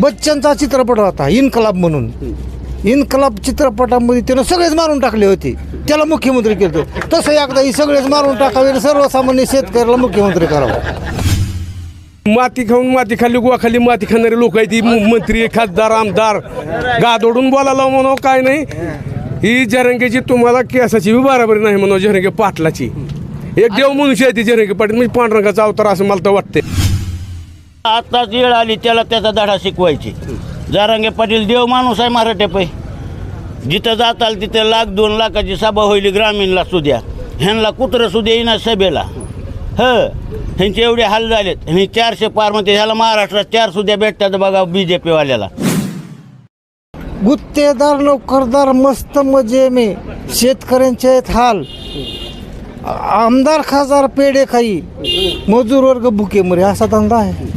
बच्चनचा चित्रपट होता इन्कलाब म्हणून. इन्कलाब चित्रपटामध्ये त्यानं सगळेच मारून टाकले होते. त्याला मुख्यमंत्री केलं तसं एकदा ही सगळेच मारून टाकावे सर्वसामान्य शेतकऱ्याला मुख्यमंत्री करावं. माती खाऊन माती खाल्ली गुवाखाली माती खाणारे लोक आहेत ती मंत्री खासदार आमदार. गादोडून बोलायला म्हणून काय नाही. ही जरंगेची तुम्हाला केसाची बी बराबरी नाही म्हणून जरंगे पाटलाची. एक देव मनुष्य आहे ती जरंगे पाटील. म्हणजे पांढरंगाचा अवतार असं मला तर वाटते आत्ताच वेळ आली त्याला त्याचा धडा शिकवायची. जारांगे पाटील देव माणूस आहे मराठे पै. जिथं जाताल तिथं लाख दोन लाखाची सभा होईल ग्रामीणला सुद्या. ह्यांना कुत्रं सुद्धा येईना सभेला. ह ह्यांचे एवढे हाल झालेत. आणि चारशे पार म्हणते ह्याला महाराष्ट्रात चार सुद्धा भेटतात बघा बी जे पीवाल्याला गुत्तेदार नोकरदार मस्त मजे में. शेतकऱ्यांचे आहेत हाल. आमदार खासदार पेढे खाई. मजूर वर्ग भुके मरे असा धंदा आहे.